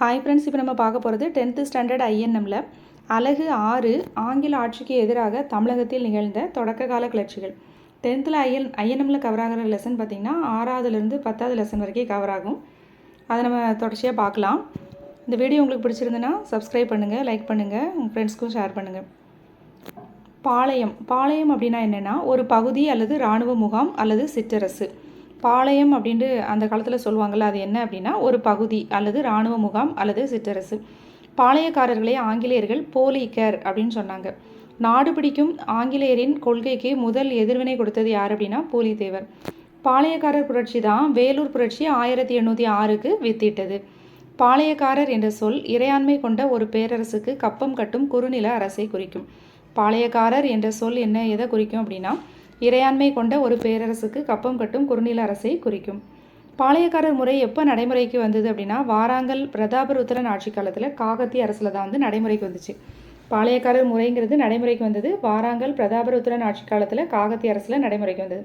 Hi friends இப்போ நம்ம பார்க்க போகிறது டென்த்து ஸ்டாண்டர்ட் ஐஎன்எம்மில் அழகு ஆறு ஆங்கில ஆட்சிக்கு எதிராக தமிழகத்தில் நிகழ்ந்த தொடக்க கால கிளர்ச்சிகள். டென்த்தில் ஐஎன் ஐஎன்எம்மில் கவர் ஆகிற லெசன் பார்த்திங்கன்னா ஆறாவதுலேருந்து பத்தாவது லெசன் வரைக்கும் கவர் ஆகும். அதை நம்ம தொடர்ச்சியாக பார்க்கலாம். இந்த வீடியோ உங்களுக்கு பிடிச்சிருந்துன்னா சப்ஸ்கிரைப் பண்ணுங்கள் லைக் பண்ணுங்கள் உங்கள் ஃப்ரெண்ட்ஸ்க்கும் ஷேர் பண்ணுங்கள் பாளையம். பாளையம் அப்படின்னா என்னென்னா ஒரு பகுதி அல்லது இராணுவ முகாம் அல்லது சிற்றரசு. பாளையம் அப்படின்ட்டு அந்த காலத்தில் சொல்லுவாங்கள்ல அது என்ன அப்படின்னா ஒரு பகுதி அல்லது இராணுவ முகாம் அல்லது சிற்றரசு. பாளையக்காரர்களை ஆங்கிலேயர்கள் போலீக்கர் அப்படின்னு சொன்னாங்க. நாடு பிடிக்கும் ஆங்கிலேயரின் கொள்கைக்கு முதல் எதிர்வினை கொடுத்தது யார் அப்படின்னா பூலித்தேவர். பாளையக்காரர் புரட்சி தான் வேலூர் புரட்சி ஆயிரத்தி எண்ணூற்றி ஆறுக்கு வித்திட்டது. பாளையக்காரர் என்ற சொல் இறையாண்மை கொண்ட ஒரு பேரரசுக்கு கப்பம் கட்டும் குறுநில அரசை குறிக்கும். பாளையக்காரர் என்ற சொல் என்ன எதை குறிக்கும் அப்படின்னா இறையாண்மை கொண்ட ஒரு பேரரசுக்கு கப்பம் கட்டும் குறுநில அரசை குறிக்கும். பாளையக்காரர் முறை எப்போ நடைமுறைக்கு வந்தது அப்படின்னா வாராங்கல் பிரதாபருத்திரன் ஆட்சி காலத்தில் காகத்தி அரசில் தான் வந்து நடைமுறைக்கு வந்துச்சு. பாளையக்காரர் முறைங்கிறது நடைமுறைக்கு வந்தது வாராங்கல் பிரதாபருத்திரன் ஆட்சி காலத்தில் காகத்தி அரசில் நடைமுறைக்கு வந்தது.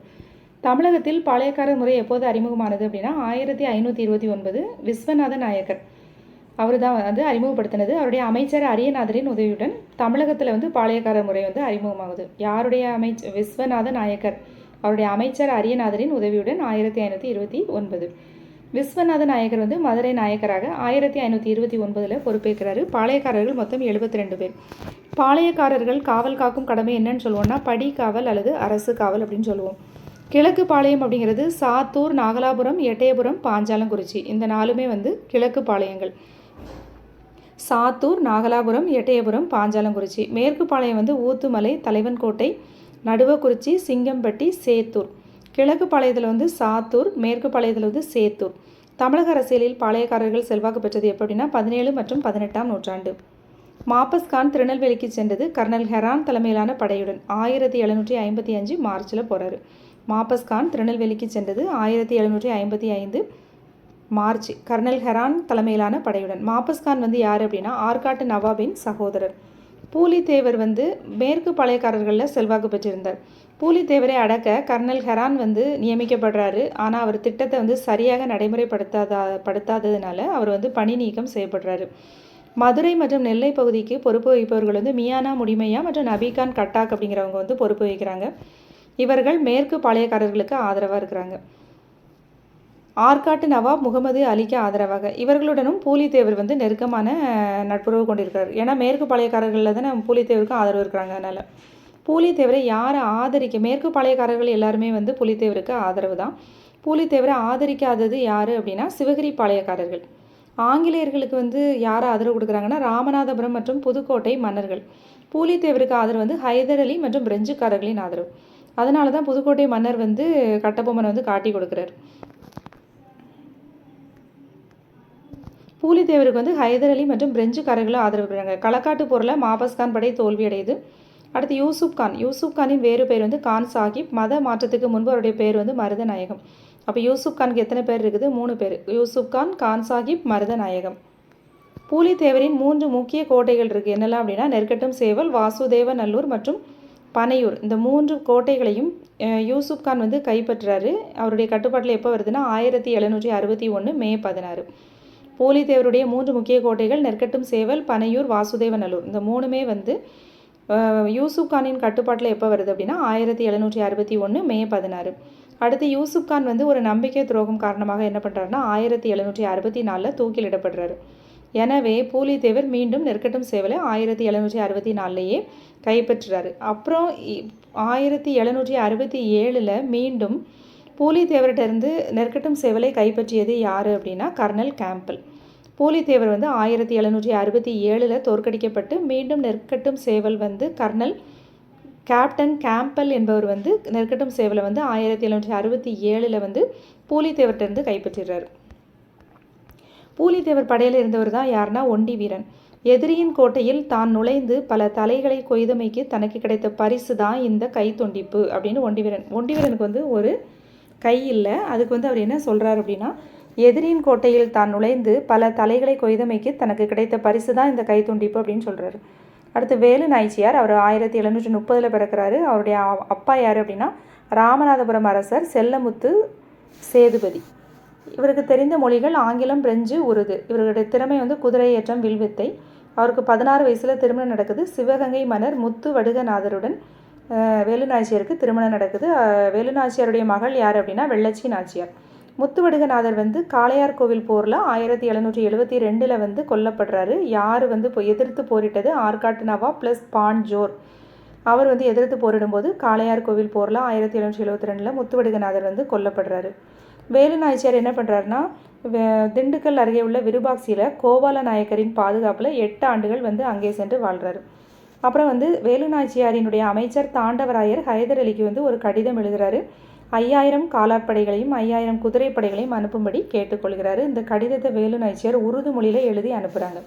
தமிழகத்தில் பாளையக்காரர் முறை எப்போது அறிமுகமானது அப்படின்னா ஆயிரத்தி ஐநூற்றி இருபத்தி ஒன்பது விஸ்வநாத நாயக்கர். அவர் தான் வந்து அறிமுகப்படுத்தினது. அவருடைய அமைச்சர் அரியநாதரின் உதவியுடன் தமிழகத்தில் வந்து பாளையக்காரர் முறை வந்து அறிமுகமாகுது. யாருடைய அமைச்ச விஸ்வநாத நாயக்கர். அவருடைய அமைச்சர் அரியநாதரின் உதவியுடன் ஆயிரத்தி ஐநூற்றி இருபத்தி ஒன்பது. விஸ்வநாத நாயக்கர் வந்து மதுரை நாயக்கராக ஆயிரத்தி ஐநூற்றி இருபத்தி ஒன்பதில் பொறுப்பேற்கிறாரு. பாளையக்காரர்கள் மொத்தம் எழுபத்தி ரெண்டு பேர். பாளையக்காரர்கள் காவல் காக்கும் கடமை என்னன்னு சொல்லுவோம்னா படி காவல் அல்லது அரசு காவல் அப்படின்னு சொல்லுவோம் கிழக்கு பாளையம் அப்படிங்கிறது சாத்தூர் நாகலாபுரம் எட்டயபுரம் பாஞ்சாலங்குறிச்சி. இந்த நாலுமே வந்து கிழக்கு பாளையங்கள். சாத்தூர் நாகலாபுரம் எட்டயபுரம் பாஞ்சாலங்குறிச்சி. மேற்கு பாளையம் வந்து ஊத்துமலை தலைவன்கோட்டை நடுவக்குறிச்சி சிங்கம்பட்டி சேத்தூர். கிழக்கு பாளையத்தில் வந்து சாத்தூர் மேற்கு பாளையத்தில் வந்து சேத்தூர். தமிழக அரசியலில் பாளையக்காரர்கள் செல்வாக்கு பெற்றது எப்படின்னா பதினேழு மற்றும் பதினெட்டாம் நூற்றாண்டு. மாப்பஸ்கான் திருநெல்வேலிக்கு சென்றது கர்னல் ஹெரான் தலைமையிலான படையுடன். ஆயிரத்தி எழுநூற்றி ஐம்பத்தி அஞ்சு மார்ச்சில் போகிறாரு மாப்பஸ்கான் திருநெல்வேலிக்கு சென்றது ஆயிரத்தி எழுநூற்றி ஐம்பத்தி ஐந்து மார்ச். கர்னல் ஹெரான் தலைமையிலான படையுடன். மாபஸ்கான் வந்து யார் அப்படின்னா ஆற்காட்டு நவாபின் சகோதரர். பூலித்தேவர் வந்து மேற்கு பழையக்காரர்களில் செல்வாக்கு பெற்றிருந்தார். பூலித்தேவரை அடக்க கர்னல் ஹெரான் வந்து நியமிக்கப்படுறாரு. ஆனால் அவர் திட்டத்தை வந்து சரியாக நடைமுறைப்படுத்தாத படுத்தாததுனால அவர் வந்து பணி நீக்கம் செய்யப்படுறாரு. மதுரை மற்றும் நெல்லை பகுதிக்கு பொறுப்பு வகிப்பவர்கள் வந்து மியானா முடிமையா மற்றும் நபிகான் கட்டாக் அப்படிங்கிறவங்க வந்து பொறுப்பு வகிக்கிறாங்க. இவர்கள் மேற்கு பாளையக்காரர்களுக்கு ஆதரவாக இருக்கிறாங்க. ஆற்காட்டு நவாப் முகமது அலிக்கு ஆதரவாக. இவர்களுடனும் பூலித்தேவர் வந்து நெருக்கமான நட்புறவு கொண்டிருக்கிறார். ஏன்னா மேற்கு பாளையக்காரர்களில் தான் பூலித்தேவருக்கு ஆதரவு இருக்கிறாங்க. அதனால் பூலித்தேவரை யாரை ஆதரிக்க மேற்கு பாளையக்காரர்கள் எல்லாருமே வந்து புலித்தேவருக்கு ஆதரவு தான். பூலித்தேவரை ஆதரிக்காதது யார் அப்படின்னா சிவகிரி பாளையக்காரர்கள். ஆங்கிலேயர்களுக்கு வந்து யார் ஆதரவு கொடுக்குறாங்கன்னா ராமநாதபுரம் மற்றும் புதுக்கோட்டை மன்னர்கள். பூலித்தேவருக்கு ஆதரவு வந்து ஹைதர் அலி மற்றும் பிரெஞ்சுக்காரர்களின் ஆதரவு. அதனால தான் புதுக்கோட்டை மன்னர் வந்து கட்டபொம்மனை வந்து காட்டி கொடுக்குறாரு. பூலித்தேவருக்கு வந்து ஹைதர் அலி மற்றும் பிரெஞ்சுக்காரர்களும் ஆதரவு பெறாங்க களக்காட்டு போரில் மாபஸ்கான் படை தோல்வியடையுது அடுத்து யூசுப் கான். யூசுப் கானின் வேறு பேர் வந்து கான் சாஹிப் மத மாற்றத்துக்கு முன்பு அவருடைய பேர் வந்து மருதநாயகம். அப்போ யூசுப் கானுக்கு எத்தனை பேர் இருக்குது? மூணு பேர். யூசுப் கான் கான் சாஹிப் மருதநாயகம். பூலித்தேவரின் மூன்று முக்கிய கோட்டைகள் இருக்குது என்னெல்லாம் அப்படின்னா நெற்கட்டும் சேவல் வாசுதேவ நல்லூர் மற்றும் பனையூர். இந்த மூன்று கோட்டைகளையும் யூசுப் கான் வந்து கைப்பற்றுறாரு அவருடைய கட்டுப்பாட்டில் எப்போ வருதுன்னா ஆயிரத்தி எழுநூற்றி அறுபத்தி ஒன்று மே பதினாறு. போலித்தேவருடைய மூன்று முக்கிய கோட்டைகள் நெற்கட்டும் சேவல் பனையூர் வாசுதேவநல்லூர் இந்த மூணுமே வந்து யூசுப் கானின் கட்டுப்பாட்டில் எப்போ வருது அப்படின்னா ஆயிரத்தி எழுநூற்றி அறுபத்தி ஒன்று மே பதினாறு. அடுத்து யூசுப் கான் வந்து ஒரு நம்பிக்கை துரோகம் காரணமாக என்ன பண்ணுறாருன்னா ஆயிரத்தி எழுநூற்றி அறுபத்தி நாலில் தூக்கிலிடப்படுறாரு. எனவே பூலித்தேவர் மீண்டும் நெற்கட்டும் சேவலை ஆயிரத்தி எழுநூற்றி அறுபத்தி நாலுலேயே கைப்பற்றுறாரு. அப்புறம் ஆயிரத்தி எழுநூற்றி அறுபத்தி ஏழில் மீண்டும் பூலித்தேவர்கிட்டருந்து நெற்கட்டும் சேவலை கைப்பற்றியது யார் அப்படின்னா கர்னல் கேம்பல் பூலித்தேவர் வந்து ஆயிரத்தி எழுநூற்றி அறுபத்தி ஏழில் தோற்கடிக்கப்பட்டு மீண்டும் நெற்கட்டும் சேவல் வந்து கர்னல் கேப்டன் கேம்பல் என்பவர் வந்து நெற்கட்டும் சேவலை வந்து ஆயிரத்தி எழுநூற்றி அறுபத்தி ஏழில் வந்து பூலித்தேவர்கிட்டருந்து கைப்பற்றிடுறார். பூலித்தேவர் படையில் இருந்தவர் தான் யாருன்னா ஒண்டி வீரன். எதிரியின் கோட்டையில் தான் நுழைந்து பல தலைகளை கொய்தமைக்கு தனக்கு கிடைத்த பரிசு தான் இந்த கைத்தொண்டிப்பு அப்படின்னு ஒண்டிவீரன் ஒண்டிவீரனுக்கு வந்து ஒரு கை இல்லை. அதுக்கு வந்து அவர் என்ன சொல்கிறார் அப்படின்னா எதிரியின் கோட்டையில் தான் நுழைந்து பல தலைகளை கொய்தமைக்கு தனக்கு கிடைத்த பரிசு தான் இந்த கை துண்டிப்பு அப்படின்னு சொல்கிறாரு அடுத்து வேலு நாய்ச்சியார் அவர் ஆயிரத்தி எழுநூற்றி முப்பதில் பிறக்கிறாரு. அவருடைய அப்பா யார் அப்படின்னா ராமநாதபுரம் அரசர் செல்லமுத்து சேதுபதி. இவருக்கு தெரிந்த மொழிகள் ஆங்கிலம் பிரெஞ்சு உருது. இவருடைய திறமை வந்து குதிரை ஏற்றம் வில்வித்தை. அவருக்கு பதினாறு வயசில் திருமணம் நடக்குது. சிவகங்கை மன்னர் முத்து வடுகநாதருடன் வேலுநாச்சியாருக்கு திருமணம் நடக்குது. வேலுநாச்சியாருடைய மகள் யார் அப்படின்னா வெள்ளச்சி நாச்சியார். முத்துவடுகநாதர் வந்து காளையார் கோவில் போரில் ஆயிரத்தி எழுநூற்றி எழுபத்தி ரெண்டில் வந்து கொல்லப்படுறாரு. யார் வந்து இப்போ எதிர்த்து போரிட்டது? ஆர்காட்டு நவா ப்ளஸ் பான் ஜோர். அவர் வந்து எதிர்த்து போரிடும்போது காளையார் கோவில் போரில் ஆயிரத்தி எழுநூற்றி எழுபத்தி ரெண்டில் முத்துவடுகநாதர் வந்து கொல்லப்படுறாரு. வேலு நாய்ச்சியார் என்ன பண்ணுறாருன்னா திண்டுக்கல் அருகே உள்ள விருபாக்சியில் கோபால நாயக்கரின் பாதுகாப்பில் எட்டு ஆண்டுகள் வந்து அங்கே சென்று வாழ்கிறாரு அப்புறம் வந்து வேலுநாச்சியாரினுடைய அமைச்சர் தாண்டவராயர் ஹைதர் அலிக்கு வந்து ஒரு கடிதம் எழுதுகிறாரு ஐயாயிரம் காலாட்படைகளையும் ஐயாயிரம் குதிரைப்படைகளையும் அனுப்பும்படி கேட்டுக்கொள்கிறாரு. இந்த கடிதத்தை வேலு நாச்சியார் உருது மொழியில் எழுதி அனுப்புகிறாங்க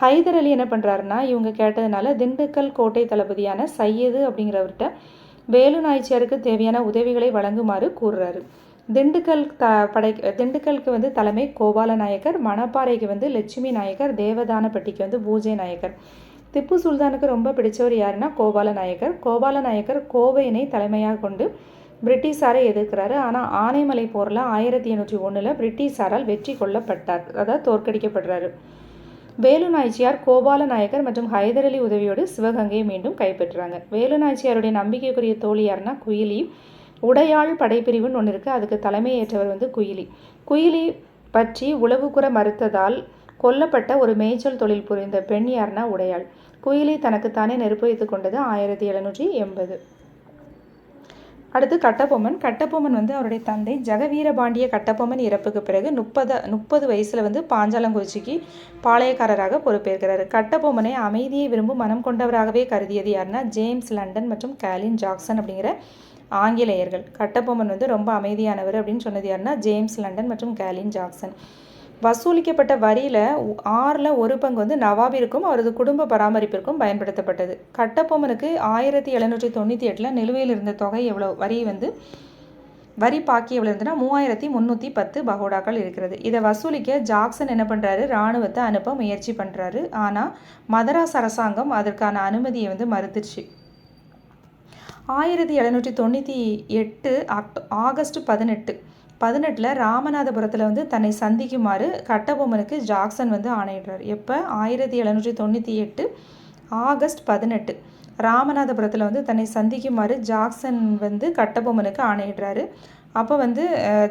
ஹைதர் அலி என்ன பண்ணுறாருன்னா இவங்க கேட்டதுனால திண்டுக்கல் கோட்டை தளபதியான சையது அப்படிங்கிறவர்கிட்ட வேலு நாய்ச்சியாருக்கு தேவையான உதவிகளை வழங்குமாறு கூறுறாரு. திண்டுக்கல் த படை திண்டுக்கலுக்கு வந்து தலைமை கோபால நாயக்கர் மணப்பாறைக்கு வந்து லட்சுமி நாயக்கர் தேவதானப்பட்டிக்கு வந்து பூஜை நாயக்கர். திப்பு சுல்தானுக்கு ரொம்ப பிடிச்சவர் யாருன்னா கோபால நாயக்கர் கோபால நாயக்கர் கோவையினை தலைமையாக கொண்டு பிரிட்டிஷாரை எதிர்க்கிறாரு. ஆனால் ஆனைமலை போரில் ஆயிரத்தி எண்ணூற்றி ஒன்றில் பிரிட்டிஷாரால் வெற்றி கொள்ளப்பட்டார். அதாவது தோற்கடிக்கப்படுறாரு. வேலு நாய்ச்சியார் கோபால நாயக்கர் மற்றும் ஹைதர் அலி உதவியோடு சிவகங்கையை மீண்டும் கைப்பற்றுறாங்க. வேலு நாய்ச்சியாருடைய நம்பிக்கைக்குரிய தோழி யாருன்னா குயிலி. உடையாள் படைப்பிரிவுன்னு ஒன்று இருக்குது அதுக்கு தலைமையேற்றவர் வந்து குயிலி. குயிலி பற்றி உளவுக்குற மறுத்ததால் கொல்லப்பட்ட ஒரு மேய்ச்சல் தொழில் புரிந்த பெண் யார்னா உடையாள். குயிலி தனக்குத்தானே நெருப்பு வைத்து கொண்டது ஆயிரத்தி எழுநூற்றி எண்பது. அடுத்து கட்டபொம்மன். கட்டபொம்மன் வந்து அவருடைய தந்தை. ஜெகவீரபாண்டிய கட்டபொம்மன் இறப்புக்கு பிறகு முப்பது முப்பது வயசில் வந்து பாஞ்சாலங்குறிச்சிக்கு பாளையக்காரராக பொறுப்பேற்கிறார். கட்டபொம்மனை அமைதியை விரும்பும் மனம் கொண்டவராகவே கருதியது யாருன்னா ஜேம்ஸ் லண்டன் மற்றும் கேலின் ஜாக்சன் அப்படிங்கிற ஆங்கிலேயர்கள். கட்டபொம்மன் வந்து ரொம்ப அமைதியானவர் அப்படின்னு சொன்னது யாருன்னா ஜேம்ஸ் லண்டன் மற்றும் கேலின் ஜாக்சன். வசூலிக்கப்பட்ட வரியில் ஆறில் ஒரு பங்கு வந்து நவாபிற்கும் அவரது குடும்ப பராமரிப்பிற்கும் பயன்படுத்தப்பட்டது. கட்டபொம்மனுக்கு ஆயிரத்தி எழுநூற்றி தொண்ணூற்றி எட்டில் நிலுவையில் இருந்த தொகை எவ்வளோ? வரி வந்து வரி பாக்கி எவ்வளோ இருந்ததுன்னா மூவாயிரத்தி முந்நூற்றி பத்து பகோடாக்கள் இருக்கிறது. இதை வசூலிக்க ஜாக்சன் என்ன பண்ணுறாரு இராணுவத்தை அனுப்ப முயற்சி பண்ணுறாரு ஆனால் மதராஸ் அரசாங்கம் அதற்கான அனுமதியை வந்து மறுத்துச்சு. ஆயிரத்தி எழுநூற்றி தொண்ணூற்றி எட்டு அக்டோ ஆகஸ்ட் பதினெட்டு பதினெட்டில் ராமநாதபுரத்தில் வந்து தன்னை சந்திக்குமாறு கட்டபொம்மனுக்கு ஜாக்சன் வந்து ஆணையிடுறார். எப்போ? ஆயிரத்தி எழுநூற்றி தொண்ணூற்றி எட்டு ஆகஸ்ட் பதினெட்டு. ராமநாதபுரத்தில் வந்து தன்னை சந்திக்குமாறு ஜாக்சன் வந்து கட்டபொம்மனுக்கு ஆணையிடுறாரு. அப்போ வந்து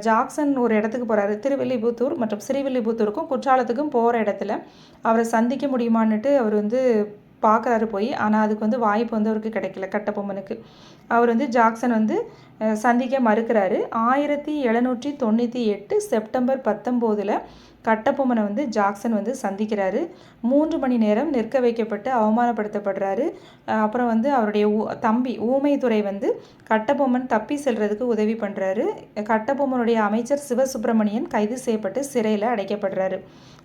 ஜாக்சன் ஒரு இடத்துக்கு போகிறாரு திருவில்லிபுத்தூர் மற்றும் ஸ்ரீவில்லிபுத்தூருக்கும் குற்றாலத்துக்கும் போகிற இடத்துல அவரை சந்திக்க முடியுமான்னுட்டு அவர் வந்து பார்க்குறாரு போய். ஆனால் அதுக்கு வந்து வாய்ப்பு வந்து அவருக்கு கிடைக்கல கட்டபொம்மனுக்கு அவர் வந்து ஜாக்சன் வந்து சந்திக்க மறுக்கிறாரு. ஆயிரத்தி எழுநூற்றி தொண்ணூற்றி எட்டு செப்டம்பர் பத்தொம்போதில் கட்டபொம்மனை வந்து ஜாக்சன் வந்து சந்திக்கிறாரு. மூன்று மணி நேரம் நிற்க வைக்கப்பட்டு அவமானப்படுத்தப்படுறாரு. அப்புறம் வந்து அவருடைய ஊ தம்பி ஊமைத்துறை வந்து கட்டபொம்மன் தப்பி செல்றதுக்கு உதவி பண்ணுறாரு கட்டபொம்மனுடைய அமைச்சர் சிவசுப்பிரமணியன் கைது செய்யப்பட்டு சிறையில் அடைக்கப்படுறாரு.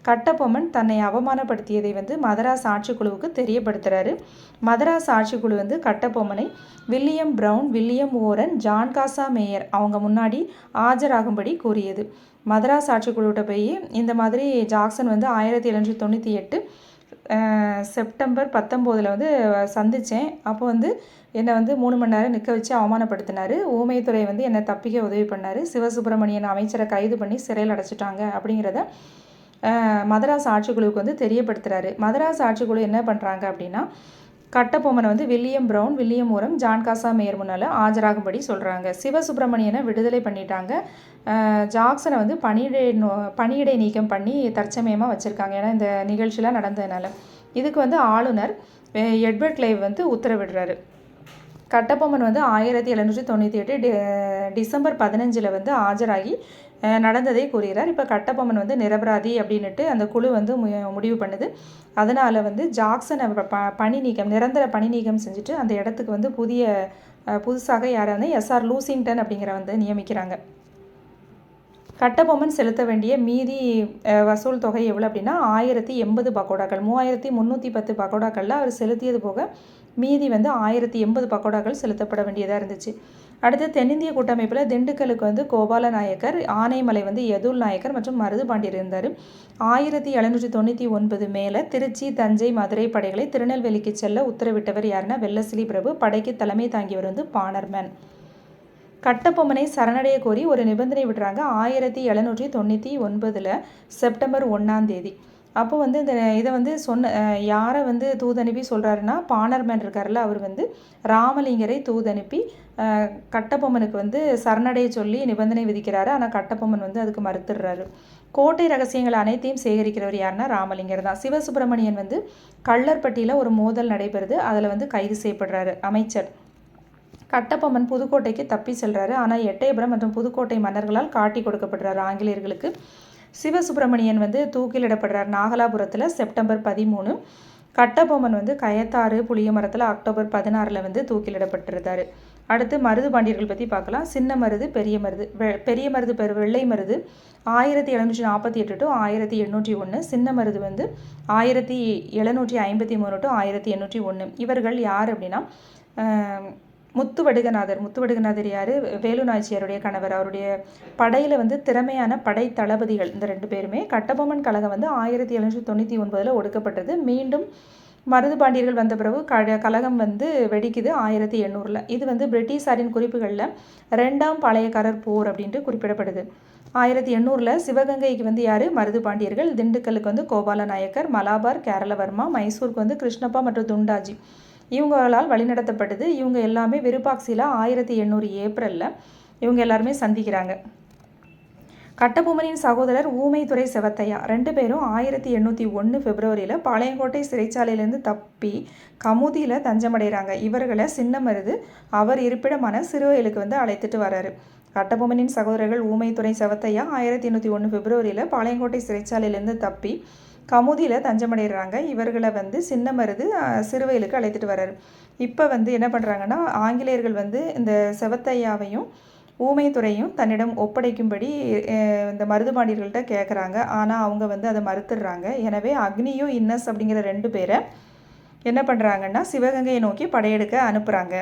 கட்டபொம்மன் தன்னை அவமானப்படுத்தியதை வந்து மதராஸ் ஆட்சிக்குழுவுக்கு தெரியப்படுத்துகிறாரு மதராஸ் ஆட்சிக்குழு வந்து கட்டபொம்மனை William Brown William Oram John Casamajor அவங்க முன்னாடி ஆஜராகும்படி கூறியது. மதராஸ் ஆட்சிக்குழுவிட்ட போய் இந்த மாதிரி ஜாக்சன் வந்து ஆயிரத்தி எழுநூற்றி தொண்ணூற்றி எட்டு செப்டம்பர் பத்தொம்போதில் வந்து சந்தித்தேன் அப்போ வந்து என்னை வந்து மூணு மணி நேரம் நிற்க வச்சு அவமானப்படுத்தினார். ஊமைத்துறை வந்து என்னை தப்பிக்க உதவி பண்ணார். சிவசுப்பிரமணியன் அமைச்சரை கைது பண்ணி சிறையில் அடைச்சிட்டாங்க அப்படிங்கிறத மதராஸ் ஆட்சிக்குழுவுக்கு வந்து தெரியப்படுத்துகிறாரு மதராஸ் ஆட்சிக்குழு என்ன பண்ணுறாங்க அப்படின்னா கட்டபொம்மனை வந்து வில்லியம் ப்ரவுன் வில்லியம் ஓரம் ஜான்காசா மேயர் முன்னால் ஆஜராகும்படி சொல்கிறாங்க சிவசுப்பிரமணியனை விடுதலை பண்ணிட்டாங்க. ஜாக்சனை வந்து பணியிடை பணியிடை நீக்கம் பண்ணி தற்சமயமாக வச்சுருக்காங்க. ஏன்னா இந்த நிகழ்ச்சியெலாம் நடந்ததுனால. இதுக்கு வந்து ஆளுநர் எட்வர்ட் கிளைவ் வந்து உத்தரவிடுறாரு. கட்டபொம்மன் வந்து ஆயிரத்தி எழுநூற்றி தொண்ணூற்றி எட்டு டிசம்பர் பதினஞ்சில் வந்து ஆஜராகி நடந்ததை கூறுகிறார். இப்போ கட்டபொம்மன் வந்து நிரபராதி அப்படின்ட்டு அந்த குழு வந்து முடிவு பண்ணுது. அதனால் வந்து ஜாக்சனை ப பணி நீக்கம் நிரந்தர பணி நீக்கம் செஞ்சுட்டு அந்த இடத்துக்கு வந்து புதிய புதுசாக யாரை வந்து எஸ்ஆர் லூசிங்டன் அப்படிங்கிற வந்து நியமிக்கிறாங்க. கட்டபொம்மன் செலுத்த வேண்டிய மீதி வசூல் தொகை எவ்வளோ அப்படின்னா ஆயிரத்தி எண்பது பக்கோடாக்கள் மூவாயிரத்தி முந்நூற்றி பத்து பக்கோடாக்களில் அவர் செலுத்தியது போக மீதி வந்து ஆயிரத்தி எண்பது பக்கோடாக்கள் செலுத்தப்பட வேண்டியதாக இருந்துச்சு. அடுத்து தென்னிந்திய கூட்டமைப்பில் திண்டுக்கலுக்கு வந்து கோபால நாயக்கர் ஆனைமலை வந்து யதுல் நாயக்கர் மற்றும் மருது பாண்டியர் இருந்தார். ஆயிரத்தி எழுநூற்றி தொண்ணூற்றி ஒன்பது மேலே திருச்சி தஞ்சை மதுரை படைகளை திருநெல்வேலிக்கு செல்ல உத்தரவிட்டவர் யாருன்னா வெள்ளசிலி பிரபு. படைக்கு தலைமை தாங்கியவர் வந்து பானர்மேன் கட்டபொம்மனை சரணடைய கோரி ஒரு நிபந்தனை விடுறாங்க ஆயிரத்தி எழுநூற்றி தொண்ணூற்றி ஒன்பதில் செப்டம்பர் ஒன்றாம் தேதி. அப்போ வந்து இந்த இதை வந்து சொன்ன யாரை வந்து தூதனுப்பி சொல்கிறாருன்னா பாணர்மேன் இருக்கார்ல அவர் வந்து ராமலிங்கரை தூதனுப்பி கட்டபொம்மனுக்கு வந்து சரணடைய சொல்லி நிபந்தனை விதிக்கிறாரு. ஆனால் கட்டபொம்மன் வந்து அதுக்கு மறுத்துடுறாரு. கோட்டை ரகசியங்கள் அனைத்தையும் சேகரிக்கிறவர் யாருன்னா ராமலிங்கர் தான். சிவசுப்பிரமணியன் வந்து கள்ளர்பட்டியில் ஒரு மோதல் நடைபெறுது. அதில் வந்து கைது செய்யப்படுறாரு அமைச்சர். கட்டபொம்மன் புதுக்கோட்டைக்கு தப்பி செல்கிறாரு ஆனால் எட்டயபுரம் மற்றும் புதுக்கோட்டை மன்னர்களால் காட்டி கொடுக்கப்படுறாரு ஆங்கிலேயர்களுக்கு. சிவசுப்பிரமணியன் வந்து தூக்கிலிடப்படுறார் நாகலாபுரத்தில் செப்டம்பர் பதிமூணு. கட்டபொம்மன் வந்து கயத்தாறு புளிய மரத்தில் அக்டோபர் பதினாறில் வந்து தூக்கிலிடப்பட்டிருந்தார். அடுத்து மருது பாண்டியர்கள் பற்றி பார்க்கலாம். சின்ன மருது பெரிய மருது வெ பெரிய மருது பெரு வெள்ளை மருது. ஆயிரத்தி எழுநூற்றி நாற்பத்தி எட்டு டு ஆயிரத்தி எண்ணூற்றி ஒன்று சின்ன மருது வந்து ஆயிரத்தி எழுநூற்றி ஐம்பத்தி மூணு டு ஆயிரத்தி எண்ணூற்றி ஒன்று இவர்கள் யார் அப்படின்னா முத்துவடுகநாதர். முத்துவடுகநாதர் யார்? வேலு நாச்சியாருடைய கணவர். அவருடைய படையில் வந்து திறமையான படை தளபதிகள் இந்த ரெண்டு பேருமே. கட்டபொம்மன் கழகம் வந்து ஆயிரத்தி எழுநூற்றி தொண்ணூற்றி ஒன்பதில் ஒடுக்கப்பட்டது. மீண்டும் மருது பாண்டியர்கள் வந்த பிறகு க கழகம் வந்து வெடிக்குது ஆயிரத்தி எண்ணூறில். இது வந்து பிரிட்டிஷாரின் குறிப்புகளில் ரெண்டாம் பழையக்காரர் போர் அப்படின்ட்டு குறிப்பிடப்படுது. ஆயிரத்தி எண்ணூறில் சிவகங்கைக்கு வந்து யார்? மருது பாண்டியர்கள். திண்டுக்கலுக்கு வந்து கோபால நாயக்கர் மலாபார் கேரளவர்மா மைசூருக்கு வந்து கிருஷ்ணப்பா மற்றும் துண்டாஜி. இவங்களால் வழிநடத்தப்பட்டது. இவங்க எல்லாமே விருப்பாக்சியில் ஆயிரத்தி எண்ணூறு ஏப்ரலில் இவங்க எல்லாருமே சந்திக்கிறாங்க. கட்டபொம்மனின் சகோதரர் ஊமைத்துறை செவத்தையா ரெண்டு பேரும் ஆயிரத்தி எண்ணூற்றி ஒன்று பிப்ரவரியில் பாளையங்கோட்டை சிறைச்சாலையிலேருந்து தப்பி கமுதியில் தஞ்சமடைகிறாங்க இவர்களை சின்னமருது அவர் இருப்பிடமான சிறுவயலுக்கு வந்து அழைத்துட்டு வர்றாரு கட்டபொம்மனின் சகோதரர்கள் ஊமைத்துறை செவத்தையா ஆயிரத்தி எண்ணூற்றி ஒன்று பிப்ரவரியில் பாளையங்கோட்டை சிறைச்சாலையிலேருந்து தப்பி கமுதியில் தஞ்சமடைகிறாங்க இவர்களை வந்து சின்ன மருது சிறுவையிலுக்கு அழைத்துட்டு வர்றாரு. இப்போ வந்து என்ன பண்ணுறாங்கன்னா ஆங்கிலேயர்கள் வந்து இந்த செவத்தையாவையும் ஊமைத்துறையும் தன்னிடம் ஒப்படைக்கும்படி இந்த மருதுபாண்டியர்கள்ட்ட கேட்குறாங்க ஆனால் அவங்க வந்து அதை மறுத்துடுறாங்க. எனவே அக்னியும் இன்னஸ் அப்படிங்கிற ரெண்டு பேரை என்ன பண்ணுறாங்கன்னா சிவகங்கையை நோக்கி படையெடுக்க அனுப்புகிறாங்க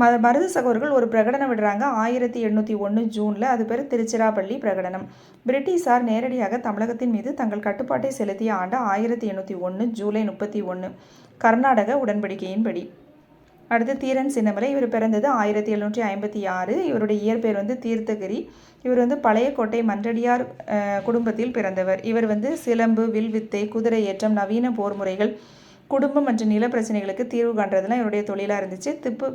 ம மருது சகோதரர்கள் ஒரு பிரகடனம் விடுறாங்க. ஆயிரத்தி எண்ணூற்றி ஒன்று ஜூனில் அது பேர் திருச்சிராப்பள்ளி பிரகடனம். பிரிட்டிஷார் நேரடியாக தமிழகத்தின் மீது தங்கள் கட்டுப்பாட்டை செலுத்திய ஆண்டு ஆயிரத்தி எண்ணூற்றி ஒன்று ஜூலை முப்பத்தி ஒன்று கர்நாடக உடன்படிக்கையின்படி. அடுத்து தீரன் சின்னமலை இவர் பிறந்தது ஆயிரத்தி எழுநூற்றி ஐம்பத்தி ஆறு. இவருடைய இயற்பெயர் வந்து தீர்த்தகிரி. இவர் வந்து பழைய கோட்டை மன்றடியார் குடும்பத்தில் பிறந்தவர். இவர் வந்து சிலம்பு வில்வித்தை குதிரை ஏற்றம் நவீன போர் முறைகள் குடும்பம் மற்றும் நில பிரச்சனைகளுக்கு தீர்வு காண்றதுலாம் இவருடைய தொழிலாக இருந்துச்சு. திப்பு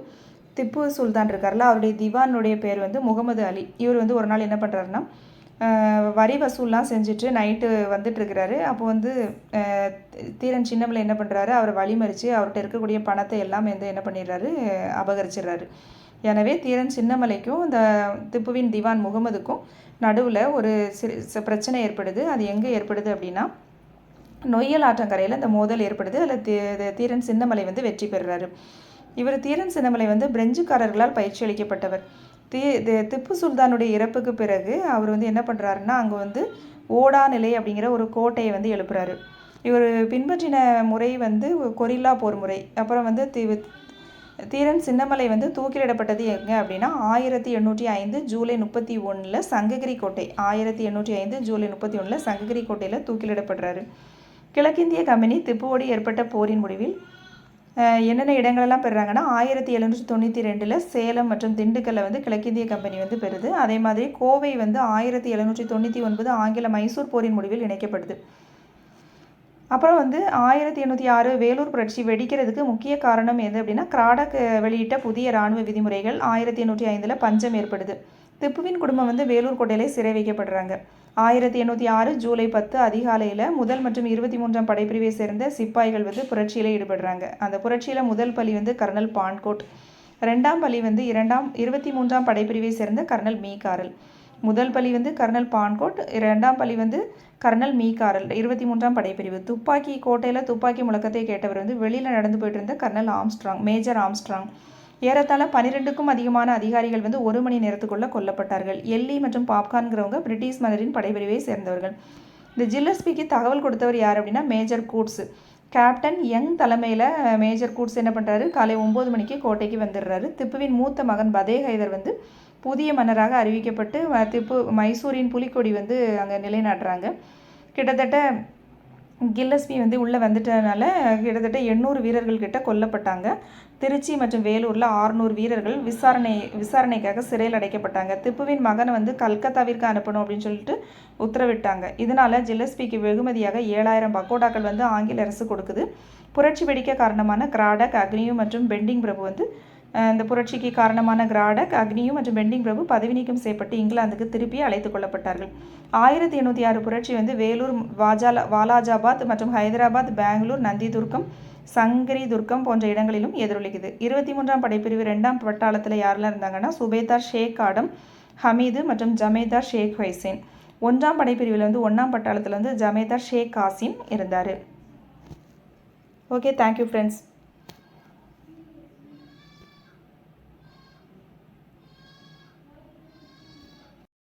திப்பு சுல்தான் இருக்கார்ல அவருடைய திவானுடைய பேர் வந்து முகமது அலி. இவர் வந்து ஒரு நாள் என்ன பண்ணுறாருன்னா வரி வசூல்லாம் செஞ்சுட்டு நைட்டு வந்துட்டுருக்கிறாரு அப்போ வந்து தீரன் சின்னமில் என்ன பண்ணுறாரு அவரை வழிமறித்து அவர்கிட்ட இருக்கக்கூடிய பணத்தை எல்லாம் வந்து என்ன பண்ணிடுறாரு அபகரிச்சிடுறாரு. எனவே தீரன் சின்னமலைக்கும் இந்த திப்புவின் திவான் முகமதுக்கும் நடுவில் ஒரு சிறு பிரச்சனை ஏற்படுது. அது எங்கே ஏற்படுது அப்படின்னா நொய்யல் ஆற்றங்கரையில் இந்த மோதல் ஏற்படுது. அதில் தீரன் சின்னமலை வந்து வெற்றி பெறுறாரு. இவர் தீரன் சின்னமலை வந்து பிரெஞ்சுக்காரர்களால் பயிற்சி அளிக்கப்பட்டவர் தீ திப்பு சுல்தானுடைய இறப்புக்கு பிறகு அவர் வந்து என்ன பண்ணுறாருன்னா அங்கே வந்து ஓடா நிலை அப்படிங்கிற ஒரு கோட்டையை வந்து எழுப்புறாரு. இவர் பின்பற்றின முறை வந்து கொரில்லா போர் முறை. அப்புறம் வந்து தீ தீரன் சின்னமலை வந்து தூக்கிலிடப்பட்டது எங்கே அப்படின்னா ஆயிரத்தி எண்ணூற்றி ஐந்து ஜூலை முப்பத்தி ஒன்றில் சங்ககிரி கோட்டை. ஆயிரத்தி எண்ணூற்றி ஐந்து ஜூலை முப்பத்தி ஒன்றில் சங்ககிரி கோட்டையில் தூக்கிலிடப்படுறாரு. கிழக்கிந்திய கம்பெனி திப்புவோடு ஏற்பட்ட போரின் முடிவில் என்னென்ன இடங்களெல்லாம் பெறுறாங்கன்னா ஆயிரத்தி எழுநூற்றி தொண்ணூற்றி ரெண்டில் சேலம் மற்றும் திண்டுக்கல்லை வந்து கிழக்கிந்திய கம்பெனி வந்து பெறுது. அதே மாதிரி கோவை வந்து ஆயிரத்தி எழுநூற்றி தொண்ணூற்றி ஒன்பது ஆங்கில மைசூர் போரின் முடிவில் இணைக்கப்படுது. அப்புறம் வந்து ஆயிரத்தி எண்ணூற்றி ஆறு வேலூர் புரட்சி வெடிக்கிறதுக்கு முக்கிய காரணம் எது அப்படின்னா கிராடக் வெளியிட்ட புதிய இராணுவ விதிமுறைகள் ஆயிரத்தி எண்ணூற்றி ஐந்தில் பஞ்சம் ஏற்படுது. திப்புவின் குடும்பம் வந்து வேலூர் கோட்டையிலே சிறை வைக்கப்படுறாங்க. ஆயிரத்தி எண்ணூற்றி ஆறு ஜூலை பத்து அதிகாலையில் முதல் மற்றும் இருபத்தி மூன்றாம் படைப்பிரிவை சேர்ந்த சிப்பாய்கள் வந்து புரட்சியில் ஈடுபடுறாங்க. அந்த புரட்சியில் முதல் பலி வந்து கர்னல் பான்கோட் ரெண்டாம் பலி வந்து இரண்டாம் இருபத்தி மூன்றாம் படைப்பிரிவை சேர்ந்த கர்னல் மீகாரல் முதல் பலி வந்து கர்னல் பான்கோட் இரண்டாம் பலி வந்து கர்னல் மீகாரல் இருபத்தி மூன்றாம் படைப்பிரிவு. துப்பாக்கி கோட்டையில் துப்பாக்கி முழக்கத்தை கேட்டவர் வந்து வெளியில் நடந்து போயிட்டு இருந்த கர்னல் ஆம்ஸ்ட்ராங் மேஜர் ஆம்ஸ்ட்ராங். ஏறத்தாழ பனிரெண்டுக்கும் அதிகமான அதிகாரிகள் வந்து ஒரு மணி நேரத்துக்குள்ளே கொல்லப்பட்டார்கள். எல்லி மற்றும் பாப்கார்ன்கிறவங்க பிரிட்டிஷ் மன்னரின் படைப்பிரிவை சேர்ந்தவர்கள். இந்த ஜில்லஸ்பிக்கு தகவல் கொடுத்தவர் யார் அப்படின்னா மேஜர் கூட்ஸ். கேப்டன் யங் தலைமையில் மேஜர் கூட்ஸ் என்ன பண்ணுறாரு காலை ஒம்பது மணிக்கு கோட்டைக்கு வந்துடுறாரு. திப்புவின் மூத்த மகன் பதே ஹைதர் வந்து புதிய மன்னராக அறிவிக்கப்பட்டு திப்பு மைசூரின் புலிக்கொடி வந்து அங்கே நிலைநாட்டுறாங்க. கிட்டத்தட்ட கில்லஸ்பி வந்து உள்ளே வந்துட்டதுனால கிட்டத்தட்ட எண்ணூறு வீரர்கள் கிட்ட கொல்லப்பட்டாங்க. திருச்சி மற்றும் வேலூரில் ஆறுநூறு வீரர்கள் விசாரணை விசாரணைக்காக சிறையில் அடைக்கப்பட்டாங்க. திப்புவின் மகனை வந்து கல்கத்தாவிற்கு அனுப்பணும் அப்படின்னு சொல்லிட்டு உத்தரவிட்டாங்க. இதனால் ஜில்லஸ்பிக்கு வெகுமதியாக ஏழாயிரம் பக்கோடாக்கள் வந்து ஆங்கில அரசு கொடுக்குது. புரட்சி வெடிக்க காரணமான கிராடக் அக்னியு மற்றும் பெண்டிங் பிரபு வந்து இந்த புரட்சிக்கு காரணமான கிராடக் அக்னியு மற்றும் பெண்டிங் பிரபு பதவி நீக்கம் செய்யப்பட்டு இங்கிலாந்துக்கு திருப்பி அழைத்து கொள்ளப்பட்டார்கள். ஆயிரத்தி எண்ணூற்றி ஆறு புரட்சி வந்து வேலூர் வாஜாலா வாலாஜாபாத் மற்றும் ஹைதராபாத் பெங்களூர் நந்தி துர்க்கம் சங்கரி துர்க்கம் போன்ற இடங்களிலும் எதிரொலிக்குது. இருபத்தி மூன்றாம் படைப்பிரிவு ரெண்டாம் பட்டாளத்தில் யாரெல்லாம் இருந்தாங்கன்னா சுபேதார் ஷேக் ஆடம் ஹமீது மற்றும் ஜமேதார் ஷேக் ஹைசேன் ஒன்றாம் படைப்பிரிவில் வந்து ஒன்றாம் பட்டாளத்தில் வந்து ஜமேதார் ஷேக் காசிம் இருந்தார். Okay thank you friends